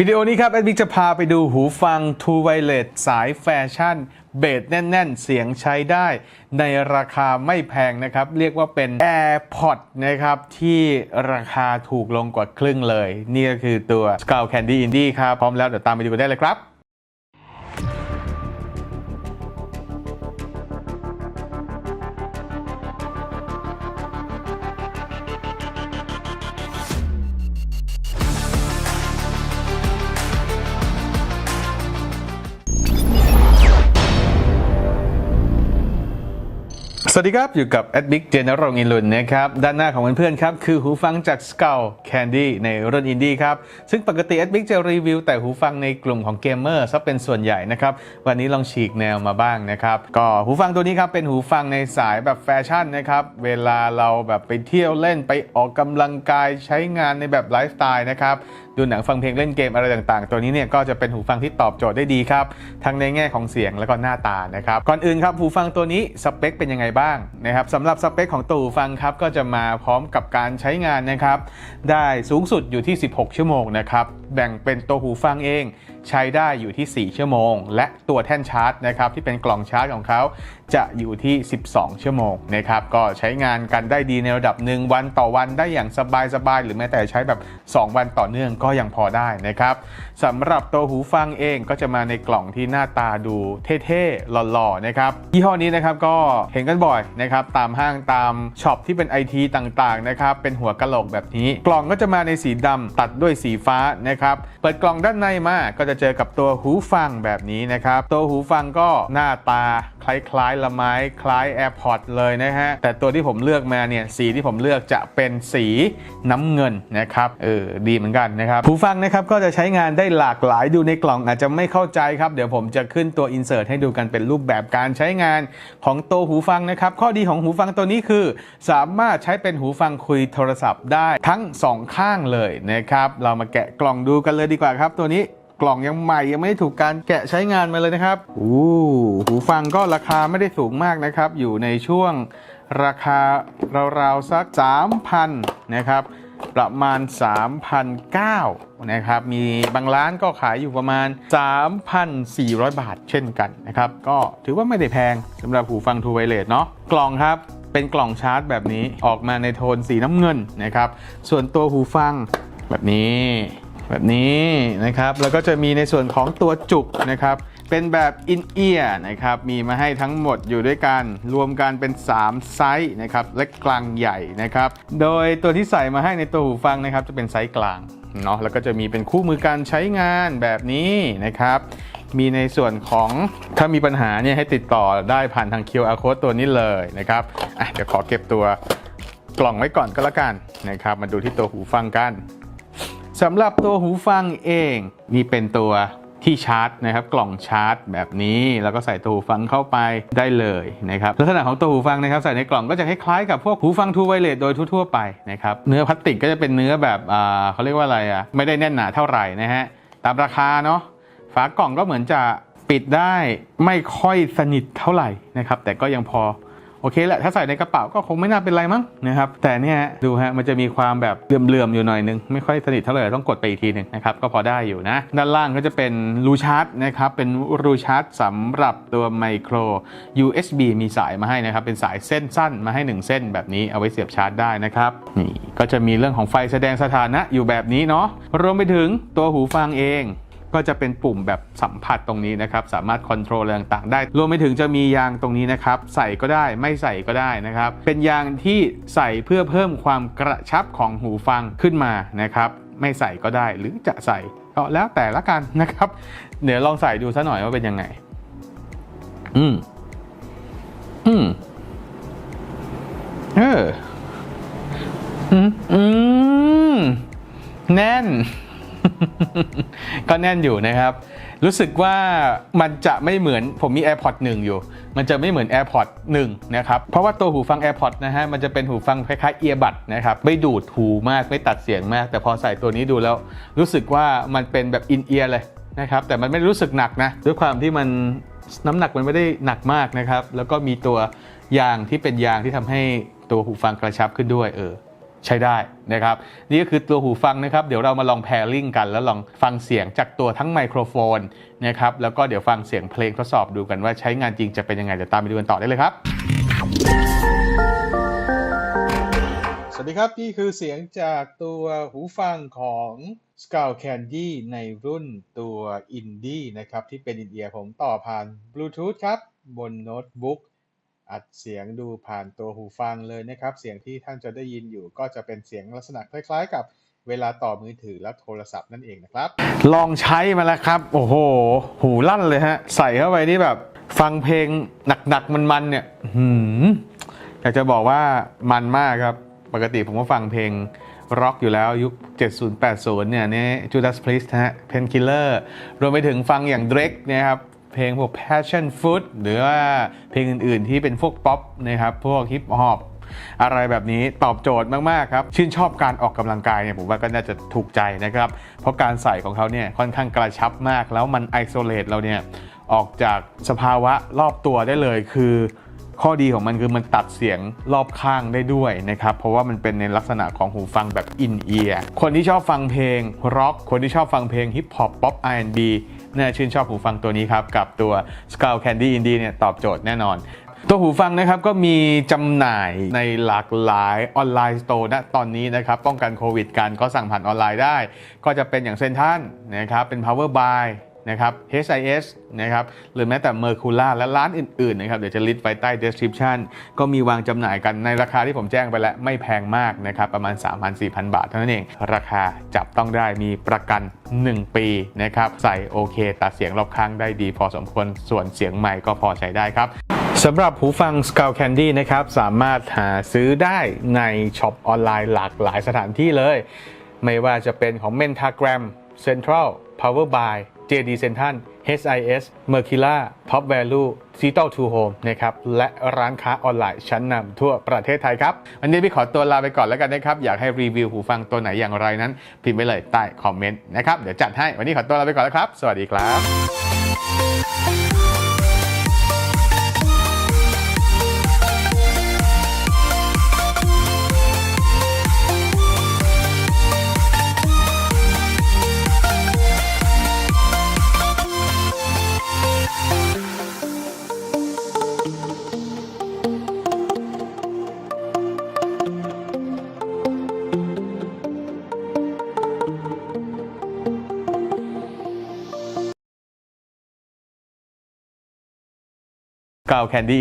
วิดีโอนี้ครับแอดมิกจะพาไปดูหูฟัง True Wireless สายแฟชั่น เบสแน่น ๆ เสียงใช้ได้ ในราคาไม่แพงนะครับ เรียกว่าเป็น AirPod นะครับ ที่ราคาถูกลงกว่าครึ่งเลย นี่ก็คือตัว Skull Candy Indie ครับ พร้อมแล้วเดี๋ยวตามไปดูกันได้เลยครับ สวัสดีครับ อยู่กับ a d บิ c เจนรงอินลุนนะครับ ด้านหน้าของเพื่อนๆครับ คือหูฟังจาก Skull Candy ในรุ่นอินดี้ครับ ซึ่งปกติ a d บิ c จะรีวิวแต่หูฟังในกลุ่มของเกมเมอร์ซะเป็นส่วนใหญ่นะครับ วันนี้ลองฉีกแนวมาบ้างนะครับ ก็หูฟังตัวนี้ครับ เป็นหูฟังในสายแบบแฟชั่นนะครับ เวลาเราแบบไปเที่ยวเล่นไปออกกำลังกายใช้งานในแบบไลฟ์สไตล์นะครับดูหนังฟังเพลงเล่นเกมอะไรต่างๆ ตัวนี้เนี่ยก็จะเป็นหูฟังที่ตอบโจทย์ได้ดีครับทั้งในแง่ของเสียงแล้วก็หน้าตานะครับก่อนอื่นครับหูฟังตัวนี้สเปคเป็นยังไงบ้างนะครับสำหรับสเปคของตู่ฟังครับก็จะมาพร้อมกับการใช้งานนะครับ ได้สูงสุดอยู่ที่ 16 ชั่วโมงนะครับ แบ่งเป็นตัวหูฟังเอง ใช้ได้อยู่ที่ 4 ชั่วโมง และตัวแท่นชาร์จนะครับที่เป็นกล่องชาร์จของเขา จะอยู่ที่ 12 ชั่วโมงนะครับก็ใช้งานกันได้ดีในระดับหนึ่งวันต่อวันได้อย่างสบายๆ หรือแม้แต่ใช้แบบ 2 วันต่อเนื่องก็ยังพอได้นะครับสำหรับตัวหูฟังเองก็จะมาในกล่องที่หน้าตาดูเท่ๆหล่อๆนะครับยี่ห้อนี้นะครับก็เห็นกันบ่อยนะครับตามห้างตามช็อปที่เป็นไอทีต่างๆนะครับเป็นหัวกะโหลกแบบนี้ กล่องก็จะมาในสีดำตัดด้วยสีฟ้านะครับเปิดกล่องด้านในมาก็จะเจอกับตัวหูฟังแบบนี้นะครับตัวหูฟังก็หน้าตาคล้ายๆละไม้คล้าย AirPods เลยนะฮะ แต่ตัวที่ผมเลือกมาเนี่ยสีที่ผมเลือกจะเป็นสีน้ำเงินนะครับเออดีเหมือนกันนะครับหูฟังนะครับก็จะใช้งานได้หลากหลายดูในกล่องอาจจะไม่เข้าใจครับ เดี๋ยวผมจะขึ้นตัว insert ให้ดูกันเป็นรูปแบบการใช้งานของตัวหูฟังนะครับข้อดีของหูฟังตัวนี้คือ สามารถใช้เป็นหูฟังคุยโทรศัพท์ได้ทั้งสองข้างเลยนะครับเรามาแกะกล่องดูกันเลยดีกว่าครับตัวนี้ กล่องยังใหม่ยังไม่ได้ถูกการแกะใช้งานมาเลยนะครับอู้หูฟังก็ราคาไม่ได้สูงมากนะครับ อยู่ในช่วงราคาราวๆสัก 3,000 นะครับ ประมาณ 3,009นะครับ มีบางร้านก็ขายอยู่ประมาณ 3,400 บาทเช่นกันนะครับ ก็ถือว่าไม่ได้แพงสำหรับหูฟัง True Wireless เนาะกล่องครับเป็นกล่องชาร์จแบบนี้ออกมาในโทนสีน้ำเงินนะครับ ส่วนตัวหูฟังแบบนี้ แบบนี้นะครับแล้วก็จะมีในส่วนของตัวจุกนะครับ เป็นแบบอินเอียร์นะครับมีมาให้ทั้งหมดอยู่ด้วยกัน รวมกันเป็น 3 ไซส์นะครับเล็กกลางใหญ่นะครับ โดยตัวที่ใส่มาให้ในตัวหูฟังนะครับจะเป็นไซส์กลางเนาะแล้วก็จะมีเป็นคู่มือการใช้งานแบบนี้นะครับ มีในส่วนของถ้ามีปัญหาเนี่ยให้ติดต่อได้ผ่านทาง QR code ตัวนี้เลยนะครับอะเดี๋ยวขอเก็บตัวกล่องไว้ก่อนก็แล้วกันนะครับ มาดูที่ตัวหูฟังกัน สำหรับตัวหูฟังเอง นี่เป็นตัวที่ชาร์จนะครับกล่องชาร์จแบบนี้ แล้วก็ใส่ตัวหูฟังเข้าไปได้เลยนะครับลักษณะของตัวหูฟังนะครับใส่ในกล่องก็จะคล้ายๆกับพวกหูฟังทูไวเลสโดยทั่วๆไปนะครับเนื้อพลาสติกก็จะเป็นเนื้อแบบเขาเรียกว่าอะไรอะไม่ได้แน่นหนาเท่าไหร่นะฮะตามราคาเนาะฝากล่องก็เหมือนจะปิดได้ไม่ค่อยสนิทเท่าไหร่นะครับแต่ก็ยังพอ โอเคแหละถ้าใส่ในกระเป๋าก็คงไม่น่าเป็นไรมั้งนะครับแต่เนี่ยดูฮะมันจะมีความแบบเหลื่อมๆอยู่หน่อยนึงไม่ค่อยสนิทเท่าไหร่ต้องกดไปอีกทีหนึ่งนะครับก็พอได้อยู่นะ ด้านล่างก็จะเป็นรูชาร์จนะครับเป็นรูชาร์จสำหรับตัวไมโคร USB มีสายมาให้นะครับเป็นสายเส้นสั้นมาให้ 1 เส้นแบบนี้เอาไว้เสียบชาร์จได้นะครับนี่ก็จะมีเรื่องของไฟแสดงสถานะอยู่แบบนี้เนาะรวมไปถึงตัวหูฟังเอง ก็จะเป็นปุ่มแบบสัมผัสตรงนี้นะครับ สามารถคอนโทรลอะไรต่างๆได้ รวมไปถึงจะมียางตรงนี้นะครับ ใส่ก็ได้ไม่ใส่ก็ได้นะครับ เป็นยางที่ใส่เพื่อเพิ่มความกระชับของหูฟังขึ้นมานะครับ ไม่ใส่ก็ได้หรือจะใส่ก็แล้วแต่ละกันนะครับ เดี๋ยวลองใส่ดูซะหน่อยว่าเป็นยังไง อืม อืม เออ อืม อืม แน่น ก็แน่นอยู่นะครับ รู้สึกว่ามันจะไม่เหมือนผมมี AirPods 1 อยู่ มันจะไม่เหมือน AirPods 1 นะครับ เพราะว่าตัวหูฟัง AirPods นะฮะ มันจะเป็นหูฟังคล้ายๆเอียบัดนะครับ ไม่ดูดหูมาก ไม่ตัดเสียงมาก แต่พอใส่ตัวนี้ดูแล้ว รู้สึกว่ามันเป็นแบบอินเอียร์เลยนะครับ แต่มันไม่รู้สึกหนักนะ ด้วยความที่มันน้ำหนักมันไม่ได้หนักมากนะครับ แล้วก็มีตัวยางที่เป็นยางที่ทำให้ตัวหูฟังกระชับขึ้นด้วยเออ ใช้ได้นะครับ นี่ก็คือตัวหูฟังนะครับ เดี๋ยวเรามาลองแพร์ลิงกัน แล้วลองฟังเสียงจากตัวทั้งไมโครโฟนนะครับแล้วก็เดี๋ยวฟังเสียงเพลงทดสอบดูกันว่าใช้งานจริงจะเป็นยังไงเดี๋ยวตามไปดูกันต่อได้เลยครับ สวัสดีครับ นี่คือเสียงจากตัวหูฟังของ s c u l Candy ในรุ่นตัว Indie นะครับ ที่เป็นอินเอียร์ผมต่อผ่าน Bluetooth ครับ บนโน้ตบุ๊ก อัดเสียงดูผ่านตัวหูฟังเลยนะครับ เสียงที่ท่านจะได้ยินอยู่ก็จะเป็นเสียงลักษณะคล้ายๆ กับเวลาต่อมือถือและโทรศัพท์นั่นเองนะครับ ลองใช้มาแล้วครับ โอ้โห หูลั่นเลยฮะ ใส่เข้าไปนี่แบบ ฟังเพลงหนักๆมันๆเนี่ยหืมอยากจะบอกว่ามันมากครับ ปกติผมก็ฟังเพลงร็อกอยู่แล้วยุค 70 80 เนี่ยนี่ Judas Priest ฮะ Painkiller รวมไปถึงฟังอย่าง Drake เนี่ยครับ เพลงพวก Passion Fruit หรือว่าเพลงอื่นๆที่เป็นพวกป๊อปนะครับพวกฮิปฮอปอะไรแบบนี้ตอบโจทย์มากๆครับ ชื่นชอบการออกกำลังกายเนี่ยผมว่าก็น่าจะถูกใจนะครับ เพราะการใส่ของเขาเนี่ยค่อนข้างกระชับมาก แล้วมันไอโซเลตเราเนี่ยออกจากสภาวะรอบตัวได้เลยคือข้อดีของมันคือมันตัดเสียงรอบข้างได้ด้วยนะครับ เพราะว่ามันเป็นในลักษณะของหูฟังแบบอินเอียร์คนที่ชอบฟังเพลงร็อกคนที่ชอบฟังเพลงฮิปฮอปป๊อป R&B น่ น่าชื่นชอบหูฟังตัวนี้ครับ กับตัว s c u l Candy Indie เนี่ยตอบโจทย์แน่นอน ตัวหูฟังนะครับก็มีจำหน่ายในหลากหลายออนไลน์สโตร์ณตอนนี้นะครับ ป้องกันโควิดกันก็สั่งผ่านออนไลน์ได้ ก็จะเป็นอย่างเซนทันนะครับเป็น Power Buy นะครับ HIS นะครับหรือแม้แต่ Mercula และร้านอื่นๆนะครับเดี๋ยวจะลิสต์ไว้ใต้ description ก็มีวางจำหน่ายกันในราคาที่ผมแจ้งไปแล้วไม่แพงมากนะครับประมาณ 3,000-4,000 บาทเท่านั้นเอง ราคาจับต้องได้มีประกัน 1 ปีนะครับใส่โอเค ตัดเสียงรอบข้างได้ดีพอสมควรส่วนเสียงใหม่ก็พอใช้ได้ครับสำหรับหูฟัง s c u l Candy นะครับสามารถหาซื้อได้ในช็อปออนไลน์หลากหลายสถานที่เลย ไม่ว่าจะเป็นของ Mentagram Central Power Buy JD Central HIS Mercila Top Value Digital to Home นะครับและร้านค้าออนไลน์ชั้นนำทั่วประเทศไทยครับวันนี้พี่ขอตัวลาไปก่อนแล้วกันนะครับ อยากให้รีวิวหูฟังตัวไหนอย่างไรนั้น พิมพ์ไว้เลยใต้คอมเมนต์นะครับ เดี๋ยวจัดให้วันนี้ขอตัวลาไปก่อนแล้วครับ สวัสดีครับ กาวแคนดี้